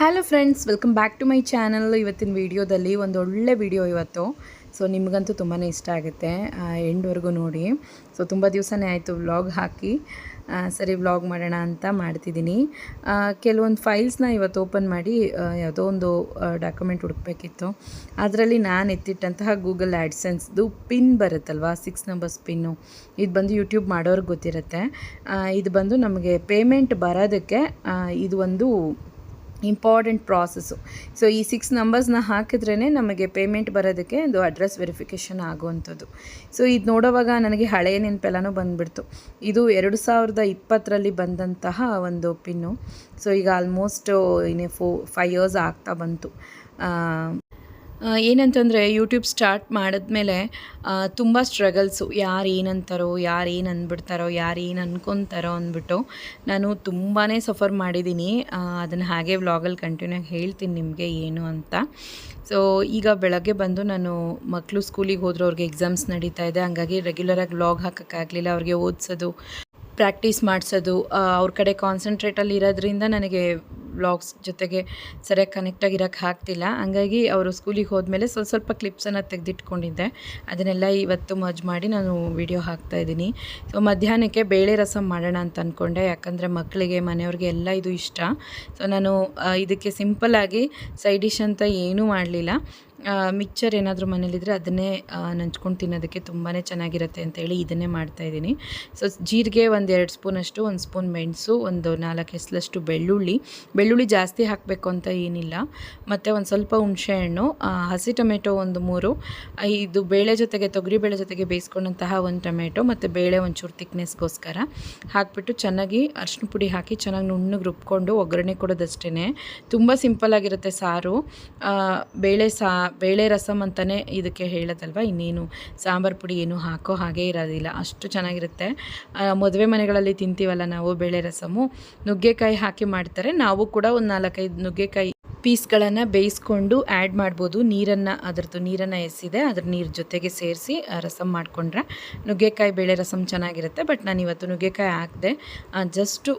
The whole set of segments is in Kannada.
Hello friends welcome back to my channel ಇವತ್ತಿನ ವಿಡಿಯೋದಲ್ಲಿ ಒಂದು ಒಳ್ಳೆ ವಿಡಿಯೋ ಇವತ್ತು. ಸೊ ನಿಮಗಂತೂ ತುಂಬಾ ಇಷ್ಟ ಆಗುತ್ತೆ ಎಂಡ್ವರೆಗೂ ನೋಡಿ. ಸೊ ತುಂಬ ದಿವಸನೇ ಆಯಿತು ವ್ಲಾಗ್ ಹಾಕಿ. ಸರಿ ವ್ಲಾಗ್ ಮಾಡೋಣ ಅಂತ ಮಾಡ್ತಿದ್ದೀನಿ. ಕೆಲವೊಂದು ಫೈಲ್ಸ್ನ ಇವತ್ತು ಓಪನ್ ಮಾಡಿ ಯಾವುದೋ ಒಂದು ಡಾಕ್ಯುಮೆಂಟ್ ಹುಡುಕ್ಬೇಕಿತ್ತು. ಅದರಲ್ಲಿ ನಾನು ಎತ್ತಿಟ್ಟಂತಹ ಗೂಗಲ್ ಆ್ಯಡ್ಸೆನ್ಸ್ದು ಪಿನ್ ಬರುತ್ತಲ್ವಾ? ಸಿಕ್ಸ್ ನಂಬರ್ಸ್ ಪಿನ್ನು ಇದು ಬಂದು ಯೂಟ್ಯೂಬ್ ಮಾಡೋರ್ಗೆ ಗೊತ್ತಿರುತ್ತೆ. ಇದು ಬಂದು ನಮಗೆ ಪೇಮೆಂಟ್ ಬರೋದಕ್ಕೆ ಇದು ಒಂದು ಇಂಪಾರ್ಟೆಂಟ್ ಪ್ರಾಸೆಸ್ಸು. ಸೊ, ಈ ಸಿಕ್ಸ್ ನಂಬರ್ಸ್ನ ಹಾಕಿದ್ರೇ ನಮಗೆ ಪೇಮೆಂಟ್ ಬರೋದಕ್ಕೆ ಒಂದು ಅಡ್ರೆಸ್ ವೆರಿಫಿಕೇಷನ್ ಆಗುವಂಥದ್ದು. ಸೊ, ಇದು ನೋಡೋವಾಗ ನನಗೆ ಹಳೆಯ ನೆನಪೆಲ್ಲನೂ ಬಂದುಬಿಡ್ತು. ಇದು ಎರಡು ಸಾವಿರದ ಇಪ್ಪತ್ತರಲ್ಲಿ ಬಂದಂತಹ ಒಂದು ಪಿನ್ನು. ಸೊ, ಈಗ ಆಲ್ಮೋಸ್ಟ್ ಇನ್ನೇ ಫೋ ಫೈವ್ ಇಯರ್ಸ್ ಆಗ್ತಾ ಬಂತು. ಏನಂತಂದರೆ ಯೂಟ್ಯೂಬ್ ಸ್ಟಾರ್ಟ್ ಮಾಡಿದ್ಮೇಲೆ ತುಂಬ ಸ್ಟ್ರಗಲ್ಸು ಯಾರು ಏನಂತಾರೋ, ಯಾರು ಏನು ಅಂದ್ಬಿಡ್ತಾರೋ ಯಾರು ಏನು ಅನ್ಕೊತಾರೋ ಅಂದ್ಬಿಟ್ಟು ನಾನು ತುಂಬಾ ಸಫರ್ ಮಾಡಿದ್ದೀನಿ ಅದನ್ನು ಹಾಗೆ ವ್ಲಾಗಲ್ಲಿ ಕಂಟಿನ್ಯೂ ಹೇಳ್ತೀನಿ ನಿಮಗೆ ಏನು ಅಂತ. ಸೊ ಈಗ ಬೆಳಗ್ಗೆ ಬಂದು ನಾನು ಮಕ್ಕಳು ಸ್ಕೂಲಿಗೆ ಹೋದ್ರೆ ಅವ್ರಿಗೆ ಎಕ್ಸಾಮ್ಸ್ ನಡೀತಾ ಇದೆ. ಹಂಗಾಗಿ ರೆಗ್ಯುಲರಾಗಿ ವ್ಲಾಗ್ ಹಾಕೋಕ್ಕಾಗಲಿಲ್ಲ. ಅವ್ರಿಗೆ ಓದಿಸೋದು ಪ್ರಾಕ್ಟೀಸ್ ಮಾಡಿಸೋದು ಅವ್ರ ಕಡೆ ಕಾನ್ಸಂಟ್ರೇಟಲ್ಲಿ ಇರೋದ್ರಿಂದ ನನಗೆ ವ್ಲಾಗ್ಸ್ ಜೊತೆಗೆ ಸರಿಯಾಗಿ ಕನೆಕ್ಟಾಗಿ ಇರೋಕ್ಕೆ ಆಗ್ತಿಲ್ಲ. ಹಂಗಾಗಿ ಅವರು ಸ್ಕೂಲಿಗೆ ಹೋದ್ಮೇಲೆ ಸ್ವಲ್ಪ ಸ್ವಲ್ಪ ಕ್ಲಿಪ್ಸನ್ನು ತೆಗೆದಿಟ್ಕೊಂಡಿದ್ದೆ. ಅದನ್ನೆಲ್ಲ ಇವತ್ತು ಮಜ್ ಮಾಡಿ ನಾನು ವಿಡಿಯೋ ಹಾಕ್ತಾಯಿದ್ದೀನಿ ಸೊ ಮಧ್ಯಾಹ್ನಕ್ಕೆ ಬೇಳೆ ರಸಂ ಮಾಡೋಣ ಅಂತ ಅಂದ್ಕೊಂಡೆ ಯಾಕಂದರೆ ಮಕ್ಕಳಿಗೆ ಮನೆಯವ್ರಿಗೆ ಎಲ್ಲ ಇದು ಇಷ್ಟ. ಸೊ ನಾನು ಇದಕ್ಕೆ ಸಿಂಪಲ್ಲಾಗಿ ಸೈಡ್ ಡಿಶ್ ಅಂತ ಏನೂ ಮಾಡಲಿಲ್ಲ. ಮಿಕ್ಚರ್ ಏನಾದರೂ ಮನೇಲಿದ್ದರೆ ಅದನ್ನೇ ನಂಚ್ಕೊಂಡು ತಿನ್ನೋದಕ್ಕೆ ತುಂಬಾ ಚೆನ್ನಾಗಿರುತ್ತೆ ಅಂತೇಳಿ ಇದನ್ನೇ ಮಾಡ್ತಾಯಿದ್ದೀನಿ ಸೊ ಜೀರಿಗೆ ಒಂದು ಎರಡು ಸ್ಪೂನಷ್ಟು ಒಂದು ಸ್ಪೂನ್ ಮೆಣಸು ಒಂದು ನಾಲ್ಕು ಹೆಸಲಷ್ಟು ಬೆಳ್ಳುಳ್ಳಿ. ಬೆಳ್ಳುಳ್ಳಿ ಜಾಸ್ತಿ ಹಾಕಬೇಕು ಅಂತ ಏನಿಲ್ಲ. ಮತ್ತು ಒಂದು ಸ್ವಲ್ಪ ಹುಣಸೆಹಣ್ಣು ಹಸಿ ಟೊಮೆಟೊ ಒಂದು ಮೂರು ಇದು ಬೇಳೆ ಜೊತೆಗೆ ತೊಗರಿ ಬೇಳೆ ಜೊತೆಗೆ ಬೇಯಿಸ್ಕೊಂಡಂತಹ ಒಂದು ಟೊಮೆಟೊ ಮತ್ತು ಬೇಳೆ ಒಂಚೂರು ತಿಕ್ನೆಸ್ಗೋಸ್ಕರ ಹಾಕಿಬಿಟ್ಟು ಚೆನ್ನಾಗಿ ಅರಿಶಿನ ಪುಡಿ ಹಾಕಿ ಚೆನ್ನಾಗಿ ನುಣ್ಣಗೆ ರುಬ್ಕೊಂಡು ಒಗ್ಗರಣೆ ಕೊಡೋದಷ್ಟೇ ತುಂಬ ಸಿಂಪಲ್ಲಾಗಿರುತ್ತೆ ಸಾರು. ಆ, ಬೇಳೆ ಸಾ ಬೇಳೆ ರಸಮ್ ಅಂತಲೇ ಇದಕ್ಕೆ ಹೇಳೋದಲ್ವ? ಇನ್ನೇನು? ಸಾಂಬಾರು ಪುಡಿ ಏನು ಹಾಕೋ ಹಾಗೆ ಇರೋದಿಲ್ಲ. ಅಷ್ಟು ಚೆನ್ನಾಗಿರುತ್ತೆ. ಮದುವೆ ಮನೆಗಳಲ್ಲಿ ತಿಂತೀವಲ್ಲ ನಾವು ಬೇಳೆ ರಸಮು. ನುಗ್ಗೆಕಾಯಿ ಹಾಕಿ ಮಾಡ್ತಾರೆ. ನಾವು ಕೂಡ ಒಂದು ನಾಲ್ಕೈದು ನುಗ್ಗೆಕಾಯಿ ಪೀಸ್ಗಳನ್ನು ಬೇಯಿಸ್ಕೊಂಡು ಆ್ಯಡ್ ಮಾಡ್ಬೋದು. ನೀರನ್ನು, ಅದರದ್ದು ನೀರನ್ನು ಎಸಿದೆ, ಅದ್ರ ನೀರು ಜೊತೆಗೆ ಸೇರಿಸಿ ರಸಮ್ ಮಾಡಿಕೊಂಡ್ರೆ ನುಗ್ಗೆಕಾಯಿ ಬೇಳೆ ರಸಮ್ ಚೆನ್ನಾಗಿರುತ್ತೆ. ಬಟ್ ನಾನು ಇವತ್ತು ನುಗ್ಗೆಕಾಯಿ ಹಾಕಿದೆ ಜಸ್ಟು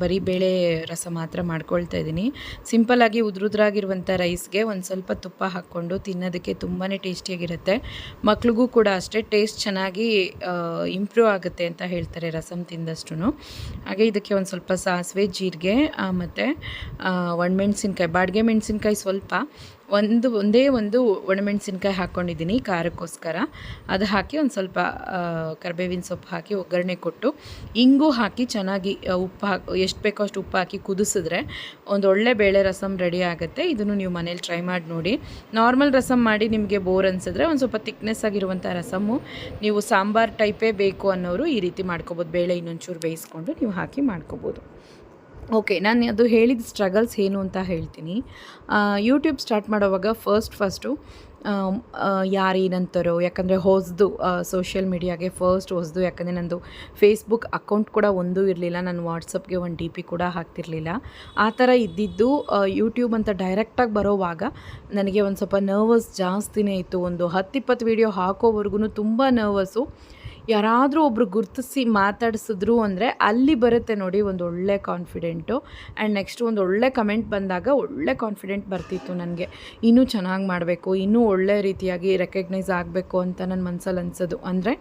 ಬರೀ ಬೇಳೆ ರಸ ಮಾತ್ರ ಮಾಡ್ಕೊಳ್ತಾ ಇದ್ದೀನಿ. ಸಿಂಪಲ್ಲಾಗಿ ಉದ್ರುದ್ರಾಗಿರುವಂಥ ರೈಸ್ಗೆ ಒಂದು ಸ್ವಲ್ಪ ತುಪ್ಪ ಹಾಕ್ಕೊಂಡು ತಿನ್ನೋದಕ್ಕೆ ತುಂಬಾ ಟೇಸ್ಟಿಯಾಗಿರುತ್ತೆ. ಮಕ್ಳಿಗೂ ಕೂಡ ಅಷ್ಟೇ, ಟೇಸ್ಟ್ ಚೆನ್ನಾಗಿ ಇಂಪ್ರೂವ್ ಆಗುತ್ತೆ ಅಂತ ಹೇಳ್ತಾರೆ ರಸಮ್ ತಿಂದಷ್ಟು ಹಾಗೆ ಇದಕ್ಕೆ ಒಂದು ಸ್ವಲ್ಪ ಸಾಸಿವೆ, ಜೀರಿಗೆ ಮತ್ತು ಒಣಮೆಣ್ಸಿನ್ಕಾಯಿ ಬಾಡಿಗೆ ಮೆಣಸಿನ್ಕಾಯಿ ಸ್ವಲ್ಪ ಒಂದು, ಒಂದೇ ಒಂದು ಒಣಮೆಣಸಿನ್ಕಾಯಿ ಹಾಕ್ಕೊಂಡಿದ್ದೀನಿ ಖಾರಕ್ಕೋಸ್ಕರ. ಅದು ಹಾಕಿ ಒಂದು ಸ್ವಲ್ಪ ಕರ್ಬೇವಿನ ಸೊಪ್ಪು ಹಾಕಿ ಒಗ್ಗರಣೆ ಕೊಟ್ಟು, ಇಂಗು ಹಾಕಿ ಚೆನ್ನಾಗಿ ಉಪ್ಪು ಹಾಕಿ, ಎಷ್ಟು ಬೇಕೋ ಅಷ್ಟು ಉಪ್ಪು ಹಾಕಿ ಕುದಿಸಿದ್ರೆ ಒಂದು ಒಳ್ಳೆ ಬೇಳೆ ರಸಮ್ ರೆಡಿ ಆಗುತ್ತೆ. ಇದನ್ನು ನೀವು ಮನೇಲಿ ಟ್ರೈ ಮಾಡಿ ನೋಡಿ. ನಾರ್ಮಲ್ ರಸಮ್ ಮಾಡಿ ನಿಮಗೆ ಬೋರ್ ಅನಿಸಿದ್ರೆ ಒಂದು ಸ್ವಲ್ಪ ತಿಕ್ನೆಸ್ ಆಗಿರುವಂಥ ರಸಮ್ಮು ನೀವು ಸಾಂಬಾರ್ ಟೈಪೇ ಬೇಕು ಅನ್ನೋರು ಈ ರೀತಿ ಮಾಡ್ಕೊಬೋದು. ಬೇಳೆ ಇನ್ನೊಂಚೂರು ಬೇಯಿಸ್ಕೊಂಡು ನೀವು ಹಾಕಿ ಮಾಡ್ಕೊಬೋದು. ಓಕೆ, ನಾನು ಅದು ಹೇಳಿದ ಸ್ಟ್ರಗಲ್ಸ್ ಏನು ಅಂತ ಹೇಳ್ತೀನಿ. ಯೂಟ್ಯೂಬ್ ಸ್ಟಾರ್ಟ್ ಮಾಡೋವಾಗ ಫಸ್ಟ್ ಫಸ್ಟು ಯಾರು ಏನಂತಾರೋ, ಯಾಕಂದರೆ ಹೊಸದು ಸೋಷಿಯಲ್ ಮೀಡಿಯಾಗೆ ಫಸ್ಟ್ ಹೊಸದು, ಯಾಕಂದರೆ ನಂದು ಫೇಸ್ಬುಕ್ ಅಕೌಂಟ್ ಕೂಡ ಒಂದೂ ಇರಲಿಲ್ಲ, ನಾನು ವಾಟ್ಸಪ್ಗೆ ಒಂದು ಡಿ ಪಿ ಕೂಡ ಹಾಕ್ತಿರ್ಲಿಲ್ಲ. ಆ ಥರ ಇದ್ದಿದ್ದು ಯೂಟ್ಯೂಬ್ ಅಂತ ಡೈರೆಕ್ಟಾಗಿ ಬರೋವಾಗ ನನಗೆ ಒಂದು ಸ್ವಲ್ಪ ನರ್ವಸ್ ಜಾಸ್ತಿನೇ ಇತ್ತು. ಒಂದು ಹತ್ತಿಪ್ಪತ್ತು ವೀಡಿಯೋ ಹಾಕೋವರೆಗೂ ತುಂಬ ನರ್ವಸ್ಸು ಯಾರಾದರೂ ಒಬ್ಬರು ಗುರ್ತಿಸಿ ಮಾತಾಡಿಸಿದ್ರು ಅಂದರೆ ಅಲ್ಲಿ ಬರುತ್ತೆ ನೋಡಿ ಒಂದು ಒಳ್ಳೆ ಕಾನ್ಫಿಡೆಂಟು ಆ್ಯಂಡ್ ನೆಕ್ಸ್ಟ್ ಒಂದು ಒಳ್ಳೆ ಕಮೆಂಟ್ ಬಂದಾಗ ಒಳ್ಳೆ ಕಾನ್ಫಿಡೆಂಟ್ ಬರ್ತಿತ್ತು ನನಗೆ. ಇನ್ನೂ ಚೆನ್ನಾಗಿ ಮಾಡಬೇಕು, ಇನ್ನೂ ಒಳ್ಳೆ ರೀತಿಯಾಗಿ ರೆಕಗ್ನೈಸ್ ಆಗಬೇಕು ಅಂತ ನನ್ನ ಮನಸ್ಸಲ್ಲಿ ಅನ್ಸೋದು. ಅಂದರೆ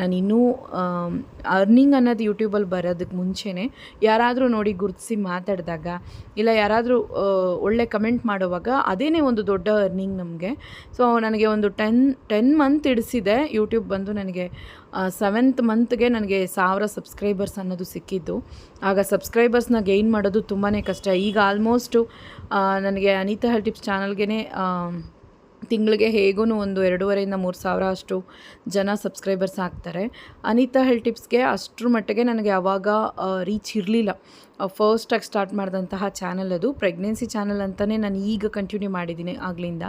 ನಾನು ಇನ್ನೂ ಅರ್ನಿಂಗ್ ಅನ್ನೋದು ಯೂಟ್ಯೂಬಲ್ಲಿ ಬರೋದಕ್ಕೆ ಮುಂಚೆನೇ ಯಾರಾದರೂ ನೋಡಿ ಗುರುತಿಸಿ ಮಾತಾಡಿದಾಗ ಇಲ್ಲ ಯಾರಾದರೂ ಒಳ್ಳೆ ಕಮೆಂಟ್ ಮಾಡುವಾಗ ಅದೇನೇ ಒಂದು ದೊಡ್ಡ ಅರ್ನಿಂಗ್ ನಮಗೆ. ಸೊ ನನಗೆ ಒಂದು ಟೆನ್ ಟೆನ್ ಮಂತ್ ಇಡಿಸಿದೆ ಯೂಟ್ಯೂಬ್ ಬಂದು ನನಗೆ ಸೆವೆಂತ್ ಮಂತ್ಗೆ ನನಗೆ ಸಾವಿರ ಸಬ್ಸ್ಕ್ರೈಬರ್ಸ್ ಅನ್ನೋದು ಸಿಕ್ಕಿದ್ದು. ಆಗ ಸಬ್ಸ್ಕ್ರೈಬರ್ಸ್ನ ಗೈನ್ ಮಾಡೋದು ತುಂಬಾ ಕಷ್ಟ. ಈಗ ಆಲ್ಮೋಸ್ಟು ನನಗೆ ಅನಿತಾ ಹೆಲ್ ಟಿಪ್ಸ್ ಚಾನಲ್ಗೆ ತಿಂಗಳಿಗೆ ಹೇಗೂ ಒಂದು ಎರಡೂವರೆಯಿಂದ ಮೂರು ಸಾವಿರ ಅಷ್ಟು ಜನ ಸಬ್ಸ್ಕ್ರೈಬರ್ಸ್ ಆಗ್ತಾರೆ. ಅನಿತಾ ಹೆಲ್ ಟಿಪ್ಸ್ಗೆ ಅಷ್ಟರ ಮಟ್ಟಿಗೆ ನನಗೆ ಆವಾಗ ರೀಚ್ ಇರಲಿಲ್ಲ. ಫಸ್ಟಾಗಿ ಸ್ಟಾರ್ಟ್ ಮಾಡಿದಂತಹ ಚಾನಲ್ ಅದು. ಪ್ರೆಗ್ನೆನ್ಸಿ ಚಾನಲ್ ಅಂತಲೇ ನಾನು ಈಗ ಕಂಟಿನ್ಯೂ ಮಾಡಿದ್ದೀನಿ ಆಗಲಿಂದ.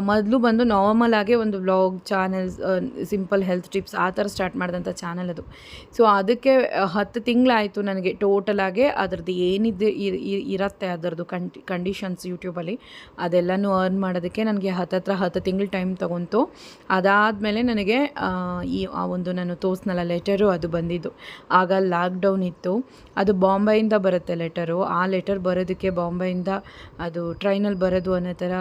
ಮೊದಲು ಬಂದು ನಾರ್ಮಲ್ ಆಗೇ ಒಂದು vlog channels simple health tips ಆ ಥರ ಸ್ಟಾರ್ಟ್ ಮಾಡಿದಂಥ ಚಾನಲ್ ಅದು. ಸೊ ಅದಕ್ಕೆ ಹತ್ತು ತಿಂಗಳಾಯಿತು ನನಗೆ ಟೋಟಲಾಗೆ ಅದರದ್ದು ಏನಿದೆ ಇರುತ್ತೆ ಇರ್- ಇರತ್ತೆ ಅದರದ್ದು ಕಂಟಿ ಕಂಡೀಷನ್ಸ್ ಯೂಟ್ಯೂಬಲ್ಲಿ ಅದೆಲ್ಲನೂ ಅರ್ನ್ ಮಾಡೋದಕ್ಕೆ ನನಗೆ ಹತ್ತತ್ರ ಹತ್ತು ತಿಂಗಳು ಟೈಮ್ ತೊಗೊಂತು. ಅದಾದಮೇಲೆ ನನಗೆ ಈ, ಆ ಒಂದು ನಾನು ತೋರಿಸ್ನಲ್ಲ ಲೆಟರು ಅದು ಬಂದಿದ್ದು. ಆಗ ಲಾಕ್ಡೌನ್ ಇತ್ತು. ಅದು ಬಾಂಬೆ ಬಾಂಬೆಯಿಂದ ಬರುತ್ತೆ ಲೆಟರು. ಆ ಲೆಟರ್ ಬರೋದಕ್ಕೆ ಬಾಂಬೆಯಿಂದ ಅದು ಟ್ರೈನಲ್ಲಿ ಬರೋದು ಅನ್ನೋ ಥರ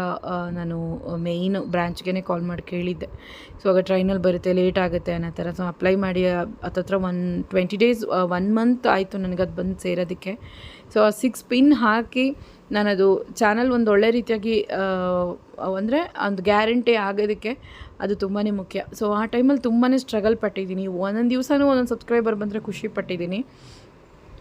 ನಾನು ಮೇಯ್ನ್ ಬ್ರ್ಯಾಂಚ್ಗೆ ಕಾಲ್ ಮಾಡಿ ಕೇಳಿದ್ದೆ. ಸೊ ಆಗ ಟ್ರೈನಲ್ಲಿ ಬರುತ್ತೆ ಲೇಟ್ ಆಗುತ್ತೆ ಅನ್ನೋ ಥರ. ಸೊ ಅಪ್ಲೈ ಮಾಡಿ ಹತ್ತತ್ರ one twenty days one month ಆಯಿತು ನನಗೆ ಅದು ಬಂದು ಸೇರೋದಕ್ಕೆ. ಸೊ ಆ ಸಿಕ್ಸ್ ಪಿನ್ ಹಾಕಿ ನಾನದು ಚಾನಲ್ ಒಂದು ಒಳ್ಳೆ ರೀತಿಯಾಗಿ ಅಂದರೆ ಒಂದು ಗ್ಯಾರಂಟಿ ಆಗೋದಕ್ಕೆ ಅದು ತುಂಬಾ ಮುಖ್ಯ. ಸೊ ಆ ಟೈಮಲ್ಲಿ ತುಂಬಾ ಸ್ಟ್ರಗಲ್ ಪಟ್ಟಿದ್ದೀನಿ. ಒಂದೊಂದು ದಿವಸನೂ ಒಂದೊಂದು ಸಬ್ಸ್ಕ್ರೈಬರ್ ಬಂದರೆ ಖುಷಿ ಪಟ್ಟಿದ್ದೀನಿ.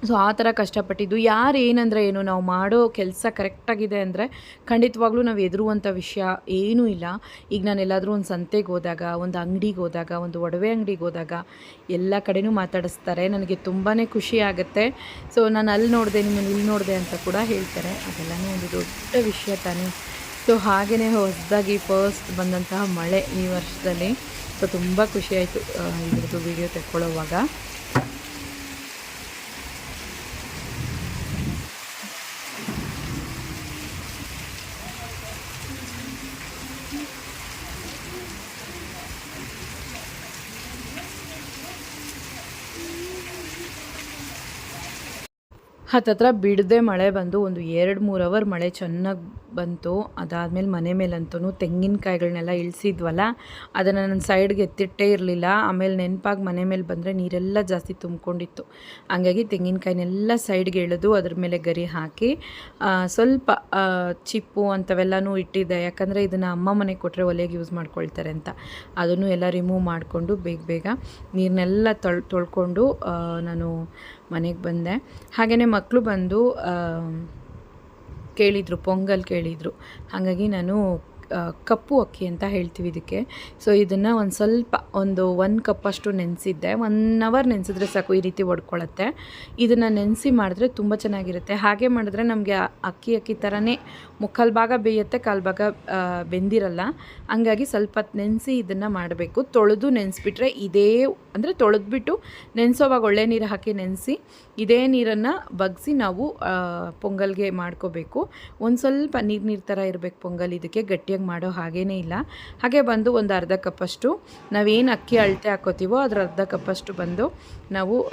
ಸೊ ಆ ಥರ ಕಷ್ಟಪಟ್ಟಿದ್ದು. ಯಾರು ಏನಂದರೆ ಏನು, ನಾವು ಮಾಡೋ ಕೆಲಸ ಕರೆಕ್ಟಾಗಿದೆ ಅಂದರೆ ಖಂಡಿತವಾಗ್ಲೂ ನಾವು ಎದುರುವಂಥ ವಿಷಯ ಏನೂ ಇಲ್ಲ. ಈಗ ನಾನು ಎಲ್ಲಾದರೂ ಒಂದು ಸಂತೆಗೆ ಹೋದಾಗ, ಒಂದು ಅಂಗಡಿಗೆ ಹೋದಾಗ, ಒಂದು ಒಡವೆ ಅಂಗಡಿಗೆ ಹೋದಾಗ ಎಲ್ಲ ಕಡೆನೂ ಮಾತಾಡಿಸ್ತಾರೆ. ನನಗೆ ತುಂಬಾ ಖುಷಿ ಆಗುತ್ತೆ. ಸೊ ನಾನು ಅಲ್ಲಿ ನೋಡಿದೆ, ನಿಮ್ಮನ್ನು ಇಲ್ಲಿ ನೋಡಿದೆ ಅಂತ ಕೂಡ ಹೇಳ್ತಾರೆ. ಅದೆಲ್ಲನೂ ಒಂದು ದೊಡ್ಡ ವಿಷಯ ತಾನೇ. ಸೊ ಹಾಗೆಯೇ ಹೊಸದಾಗಿ ಫಸ್ಟ್ ಬಂದಂತಹ ಮಳೆ ಈ ವರ್ಷದಲ್ಲಿ. ಸೊ ತುಂಬ ಖುಷಿಯಾಯಿತು ಇದ್ರದ್ದು ವಿಡಿಯೋ ತೆಕ್ಕೊಳ್ಳೋವಾಗ. ಹತ್ತತ್ರ ಬಿಡದೆ ಮಳೆ ಬಂದು ಒಂದು ಎರಡು ಮೂರು ಅವರ್ ಮಳೆ ಚೆನ್ನಾಗಿ ಬಂತು. ಅದಾದಮೇಲೆ ಮನೆ ಮೇಲಂತೂ ತೆಂಗಿನಕಾಯಿಗಳನ್ನೆಲ್ಲ ಇಳಿಸಿದ್ವಲ್ಲ, ಅದನ್ನು ನಾನು ಸೈಡ್ಗೆ ಎತ್ತಿಟ್ಟೇ ಇರಲಿಲ್ಲ. ಆಮೇಲೆ ನೆನಪಾಗಿ ಮನೆ ಮೇಲೆ ಬಂದರೆ ನೀರೆಲ್ಲ ಜಾಸ್ತಿ ತುಂಬಿಕೊಂಡಿತ್ತು. ಹಂಗಾಗಿ ತೆಂಗಿನಕಾಯಿನೆಲ್ಲ ಸೈಡ್ಗೆ ಎಳೆದು ಅದ್ರ ಮೇಲೆ ಗರಿ ಹಾಕಿ ಸ್ವಲ್ಪ ಚಿಪ್ಪು ಅಂಥವೆಲ್ಲನೂ ಇಟ್ಟಿದ್ದೆ. ಯಾಕಂದರೆ ಇದನ್ನು ಅಮ್ಮ ಮನೆಗೆ ಕೊಟ್ಟರೆ ಒಲೆಗೆ ಯೂಸ್ ಮಾಡ್ಕೊಳ್ತಾರೆ ಅಂತ. ಅದನ್ನು ಎಲ್ಲ ರಿಮೂವ್ ಮಾಡಿಕೊಂಡು ಬೇಗ ಬೇಗ ನೀರನ್ನೆಲ್ಲ ತೊಳ್, ತೊಳ್ಕೊಂಡು ನಾನು ಮನೆಗೆ ಬಂದೆ. ಹಾಗೆಯೇ ಮಕ್ಕಳು ಬಂದು ಕೇಳಿದರು ಪೊಂಗಲ್ ಕೇಳಿದರು. ಹಾಗಾಗಿ ನಾನು ಕಪ್ಪು ಅಕ್ಕಿ ಅಂತ ಹೇಳ್ತೀವಿ ಇದಕ್ಕೆ. ಸೊ ಇದನ್ನು ಒಂದು ಸ್ವಲ್ಪ, ಒಂದು ಒನ್ ಕಪ್ಪಷ್ಟು ನೆನೆಸಿದ್ದೆ. ಒನ್ ಅವರ್ ನೆನೆಸಿದ್ರೆ ಸಾಕು ಈ ರೀತಿ ಒಡ್ಕೊಳ್ಳುತ್ತೆ ಇದನ್ನು ನೆನೆಸಿ ಮಾಡಿದ್ರೆ ತುಂಬ ಚೆನ್ನಾಗಿರುತ್ತೆ. ಹಾಗೆ ಮಾಡಿದ್ರೆ ನಮಗೆ ಅಕ್ಕಿ ಅಕ್ಕಿ ಥರನೇ ಮುಕ್ಕಾಲು ಭಾಗ ಬೇಯುತ್ತೆ, ಕಾಲು ಭಾಗ ಬೆಂದಿರಲ್ಲ. ಹಂಗಾಗಿ ಸ್ವಲ್ಪ ನೆನೆಸಿ ಇದನ್ನು ಮಾಡಬೇಕು. ತೊಳೆದು ನೆನೆಸ್ಬಿಟ್ರೆ ಇದೇ, ಅಂದರೆ ತೊಳೆದ್ಬಿಟ್ಟು ನೆನೆಸೋವಾಗ ಒಳ್ಳೆ ನೀರು ಹಾಕಿ ನೆನೆಸಿ, ಇದೇ ನೀರನ್ನು ಬಗ್ಸಿ ನಾವು ಪೊಂಗಲ್ಗೆ ಮಾಡ್ಕೋಬೇಕು. ಒಂದು ಸ್ವಲ್ಪ ನೀರು ನೀರು ಥರ ಇರಬೇಕು ಪೊಂಗಲ್ ಇದಕ್ಕೆ, ಗಟ್ಟಿಯಾಗಿ ಮಾಡೋ ಹಾಗೇನೇ ಇಲ್ಲ. ಹಾಗೆ ಬಂದು ಒಂದು ಅರ್ಧ ಕಪ್ಪಷ್ಟು, ನಾವೇನು ಅಕ್ಕಿ ಅಳತೆ ಹಾಕೋತೀವೋ ಅದರ ಅರ್ಧ ಕಪ್ಪಷ್ಟು ಬಂದು ನಾವು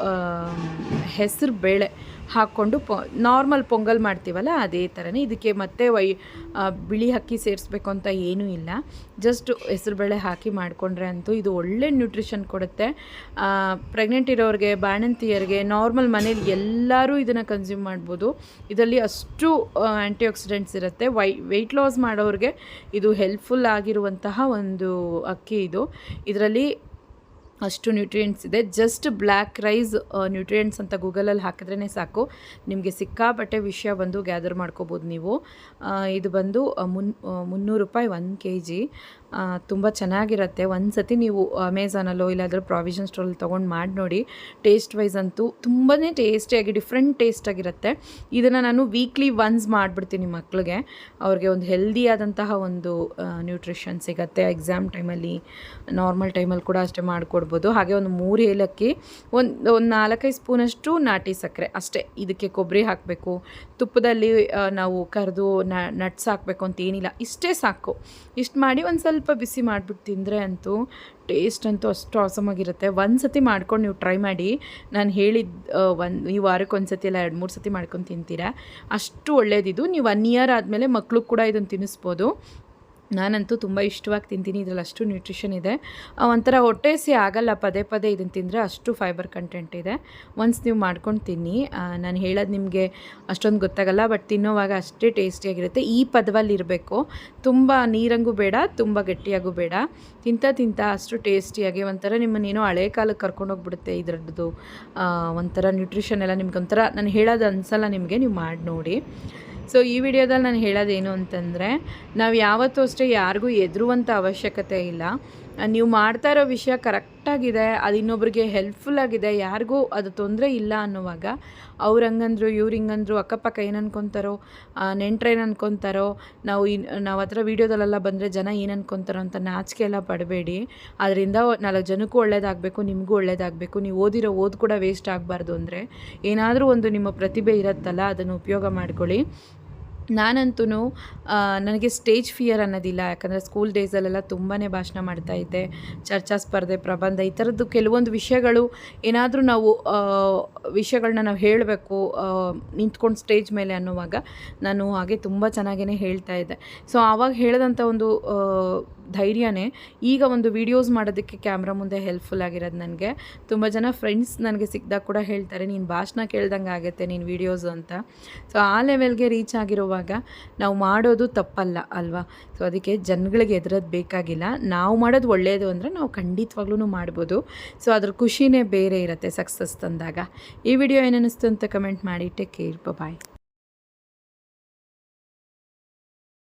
ಹೆಸರು ಬೇಳೆ ಹಾಕ್ಕೊಂಡು ಪೊ ನಾರ್ಮಲ್ ಪೊಂಗಲ್ ಮಾಡ್ತೀವಲ್ಲ ಅದೇ ಥರನೇ ಇದಕ್ಕೆ ಮತ್ತೆ ವೈ ಬಿಳಿ ಅಕ್ಕಿ ಸೇರಿಸ್ಬೇಕು ಅಂತ ಏನೂ ಇಲ್ಲ. ಜಸ್ಟ್ ಹೆಸರುಬೇಳೆ ಹಾಕಿ ಮಾಡಿಕೊಂಡ್ರೆ ಅಂತೂ ಇದು ಒಳ್ಳೆ ನ್ಯೂಟ್ರಿಷನ್ ಕೊಡುತ್ತೆ. ಪ್ರೆಗ್ನೆಂಟ್ ಇರೋರಿಗೆ, ಬಾಣಂತಿಯರಿಗೆ ನಾರ್ಮಲ್ ಮನೇಲಿ ಎಲ್ಲರೂ ಇದನ್ನು ಕನ್ಸ್ಯೂಮ್ ಮಾಡ್ಬೋದು. ಇದರಲ್ಲಿ ಅಷ್ಟು ಆ್ಯಂಟಿ ಆಕ್ಸಿಡೆಂಟ್ಸ್ ಇರುತ್ತೆ. ವೈ ವೆಯ್ಟ್ ಲಾಸ್ ಮಾಡೋರಿಗೆ ಇದು ಹೆಲ್ಪ್ಫುಲ್ ಆಗಿರುವಂತಹ ಒಂದು ಅಕ್ಕಿ ಇದು. ಇದರಲ್ಲಿ ಅಷ್ಟು ನ್ಯೂಟ್ರಿಯೆಂಟ್ಸ್ ಇದೆ. ಜಸ್ಟ್ ಬ್ಲ್ಯಾಕ್ ರೈಸ್ ನ್ಯೂಟ್ರಿಯೆಂಟ್ಸ್ ಅಂತ ಗೂಗಲಲ್ಲಿ ಹಾಕಿದ್ರೇ ಸಾಕು. ನಿಮಗೆ ಸಿಕ್ಕಾಪಟ್ಟೆ ವಿಷಯ ಬಂದು ಗ್ಯಾದರ್ ಮಾಡ್ಕೋಬೋದು ನೀವು. ಇದು ಬಂದು ಮುನ್ ಮುನ್ನೂರು ರೂಪಾಯಿ ಒನ್ ಕೆ ಜಿ ತುಂಬ ಚೆನ್ನಾಗಿರುತ್ತೆ. ಒಂದು ಸತಿ ನೀವು ಅಮೆಝಾನಲ್ಲೋ ಇಲ್ಲಾದರೂ ಪ್ರಾವಿಷನ್ ಸ್ಟೋರಲ್ಲಿ ತೊಗೊಂಡು ಮಾಡಿ ನೋಡಿ. ಟೇಸ್ಟ್ ವೈಸ್ ಅಂತೂ ತುಂಬಾ ಟೇಸ್ಟಿಯಾಗಿ ಡಿಫ್ರೆಂಟ್ ಟೇಸ್ಟಾಗಿರುತ್ತೆ ಇದನ್ನು ನಾನು ವೀಕ್ಲಿ ಒನ್ಸ್ ಮಾಡಿಬಿಡ್ತೀನಿ ಮಕ್ಕಳಿಗೆ ಅವ್ರಿಗೆ ಒಂದು ಹೆಲ್ದಿಯಾದಂತಹ ಒಂದು ನ್ಯೂಟ್ರಿಷನ್ ಸಿಗುತ್ತೆ. ಎಕ್ಸಾಮ್ ಟೈಮಲ್ಲಿ ನಾರ್ಮಲ್ ಟೈಮಲ್ಲಿ ಕೂಡ ಅಷ್ಟೇ ಮಾಡಿಕೊಡ್ಬೋದು. ಹಾಗೆ ಒಂದು ಮೂರು ಏಲಕ್ಕಿ, ಒಂದು ಒಂದು ನಾಲ್ಕೈದು ಸ್ಪೂನಷ್ಟು ನಾಟಿ ಸಕ್ಕರೆ. ಅಷ್ಟೇ, ಇದಕ್ಕೆ ಕೊಬ್ಬರಿ ಹಾಕಬೇಕು. ತುಪ್ಪದಲ್ಲಿ ನಾವು ಕರೆದು ನಟ್ಸ್ ಹಾಕಬೇಕು ಅಂತ ಏನಿಲ್ಲ. ಇಷ್ಟೇ ಸಾಕು. ಇಷ್ಟು ಮಾಡಿ ಒಂದು ಬಿಸಿ ಮಾಡಿಬಿಟ್ಟು ತಿಂದರೆ ಅಂತೂ ಟೇಸ್ಟ್ ಅಂತೂ ಅಷ್ಟು ಆಸಮಾಗಿರುತ್ತೆ ಒಂದು ಸತಿ ಮಾಡ್ಕೊಂಡು ನೀವು ಟ್ರೈ ಮಾಡಿ. ನಾನು ಹೇಳಿದ ಒಂದು, ಈ ವಾರಕ್ಕೆ ಒಂದು ಸತಿ ಇಲ್ಲ ಎರಡು, ಮೂರು ಸತಿ ಮಾಡ್ಕೊಂಡು ತಿಂತೀರಾ? ಅಷ್ಟು ಒಳ್ಳೇದಿದು. ನೀವು ಒನ್ ಇಯರ್ ಆದಮೇಲೆ ಮಕ್ಕಳು ಕೂಡ ಇದನ್ನು ತಿನ್ನಿಸ್ಬೋದು. ನಾನಂತೂ ತುಂಬ ಇಷ್ಟವಾಗಿ ತಿಂತೀನಿ, ಇದರಲ್ಲಿ ಅಷ್ಟು ನ್ಯೂಟ್ರಿಷನ್ ಇದೆ. ಒಂಥರ ಹೊಟ್ಟೆ ಸಿ ಆಗಲ್ಲ, ಪದೇ ಪದೇ ಇದನ್ನು ತಿಂದರೆ ಅಷ್ಟು ಫೈಬರ್ ಕಂಟೆಂಟ್ ಇದೆ. ಒನ್ಸ್ ನೀವು ಮಾಡ್ಕೊಂಡು ತಿನ್ನಿ. ನಾನು ಹೇಳೋದು ನಿಮಗೆ ಅಷ್ಟೊಂದು ಗೊತ್ತಾಗಲ್ಲ ಬಟ್ ತಿನ್ನೋವಾಗ ಅಷ್ಟೇ ಟೇಸ್ಟಿಯಾಗಿರುತ್ತೆ ಈ ಪದವಲ್ಲಿ ಇರಬೇಕು. ತುಂಬ ನೀರಂಗೂ ಬೇಡ, ತುಂಬ ಗಟ್ಟಿಯಾಗೂ ಬೇಡ. ತಿಂತ ತಿಂತ ಅಷ್ಟು ಟೇಸ್ಟಿಯಾಗಿ ಒಂಥರ ನಿಮ್ಮನ್ನೇನೋ ಹಳೆ ಕಾಲಕ್ಕೆ ಕರ್ಕೊಂಡೋಗ್ಬಿಡುತ್ತೆ ಇದರದ್ದು. ಒಂಥರ ನ್ಯೂಟ್ರಿಷನ್ ಎಲ್ಲ ನಿಮ್ಗೆ ಒಂಥರ ನಾನು ಹೇಳೋದು ಅನ್ಸಲ್ಲ ನಿಮಗೆ, ನೀವು ಮಾಡಿ ನೋಡಿ. ಸೊ ಈ ವಿಡಿಯೋದಲ್ಲಿ ನಾನು ಹೇಳೋದೇನು ಅಂತಂದರೆ, ನಾವು ಯಾವತ್ತೂ ಅಷ್ಟೇ ಯಾರಿಗೂ ಎದುರುವಂಥ ಅವಶ್ಯಕತೆ ಇಲ್ಲ. ನೀವು ಮಾಡ್ತಾ ಇರೋ ವಿಷಯ ಕರೆಕ್ಟಾಗಿದೆ ಅದು ಇನ್ನೊಬ್ರಿಗೆ ಹೆಲ್ಪ್ಫುಲ್ ಆಗಿದೆ, ಯಾರಿಗೂ ಅದು ತೊಂದರೆ ಇಲ್ಲ ಅನ್ನುವಾಗ ಅವ್ರು ಹಂಗಂದ್ರು, ಇವ್ರು ಹಿಂಗಂದ್ರು, ಅಕ್ಕಪಕ್ಕ ಏನು ಅನ್ಕೊತಾರೋ ಏನು ಅನ್ಕೊತಾರೋ ನಾವು ಇನ್, ನಾವು ಹತ್ರ ವೀಡಿಯೋದಲ್ಲೆಲ್ಲ ಬಂದರೆ ಜನ ಏನು ಅನ್ಕೊತಾರೋ ಅಂತ ನಾಚಿಕೆ ಎಲ್ಲ ಪಡಬೇಡಿ. ಅದರಿಂದ ನಾಲ್ಕು ಜನಕ್ಕೂ ಒಳ್ಳೇದಾಗಬೇಕು, ನಿಮಗೂ ಒಳ್ಳೇದಾಗಬೇಕು. ನೀವು ಓದಿರೋ ಓದು ಕೂಡ ವೇಸ್ಟ್ ಆಗಬಾರ್ದು ಅಂದರೆ ಏನಾದರೂ ಒಂದು ನಿಮ್ಮ ಪ್ರತಿಭೆ ಇರುತ್ತಲ್ಲ, ಅದನ್ನು ಉಪಯೋಗ ಮಾಡ್ಕೊಳ್ಳಿ. ನಾನಂತೂ ನನಗೆ ಸ್ಟೇಜ್ ಫಿಯರ್ ಅನ್ನೋದಿಲ್ಲ. ಯಾಕಂದರೆ ಸ್ಕೂಲ್ ಡೇಸಲ್ಲೆಲ್ಲ ತುಂಬಾ ಭಾಷಣ ಮಾಡ್ತಾ ಇದ್ದೆ. ಚರ್ಚಾ ಸ್ಪರ್ಧೆ, ಪ್ರಬಂಧ, ಈ ಥರದ್ದು ಕೆಲವೊಂದು ವಿಷಯಗಳು ಏನಾದರೂ ನಾವು ವಿಷಯಗಳನ್ನ ನಾವು ಹೇಳಬೇಕು ನಿಂತ್ಕೊಂಡು ಸ್ಟೇಜ್ ಮೇಲೆ ಅನ್ನುವಾಗ ನಾನು ಹಾಗೆ ತುಂಬ ಚೆನ್ನಾಗೇ ಹೇಳ್ತಾ ಇದ್ದೆ. ಸೊ, ಆವಾಗ ಹೇಳಿದಂಥ ಒಂದು ಧೈರ್ಯನೇ ಈಗ ಒಂದು ವೀಡಿಯೋಸ್ ಮಾಡೋದಕ್ಕೆ ಕ್ಯಾಮ್ರಾ ಮುಂದೆ ಹೆಲ್ಪ್ಫುಲ್ ಆಗಿರೋದು ನನಗೆ. ತುಂಬ ಜನ ಫ್ರೆಂಡ್ಸ್ ನನಗೆ ಸಿಕ್ಕಿದಾಗ ಕೂಡ ಹೇಳ್ತಾರೆ, ನೀನು ಭಾಷಣ ಕೇಳ್ದಂಗೆ ಆಗುತ್ತೆ, ನೀನು ವೀಡಿಯೋಸು ಅಂತ. ಸೊ, ಆ ಲೆವೆಲ್ಗೆ ರೀಚ್ ಆಗಿರುವಾಗ ನಾವು ಮಾಡೋದು ತಪ್ಪಲ್ಲ ಅಲ್ವಾ? ಸೊ ಅದಕ್ಕೆ ಜನಗಳಿಗೆ ಎದುರೋದು ಬೇಕಾಗಿಲ್ಲ. ನಾವು ಮಾಡೋದು ಒಳ್ಳೆಯದು ಅಂದರೆ ನಾವು ಖಂಡಿತವಾಗ್ಲೂ ಮಾಡ್ಬೋದು. ಸೊ ಅದ್ರ ಖುಷಿನೇ ಬೇರೆ ಇರುತ್ತೆ ಸಕ್ಸಸ್ ತಂದಾಗ. ಈ ವಿಡಿಯೋ ಏನನ್ನಿಸ್ತು ಅಂತ ಕಮೆಂಟ್ ಮಾಡಿ. Take care bye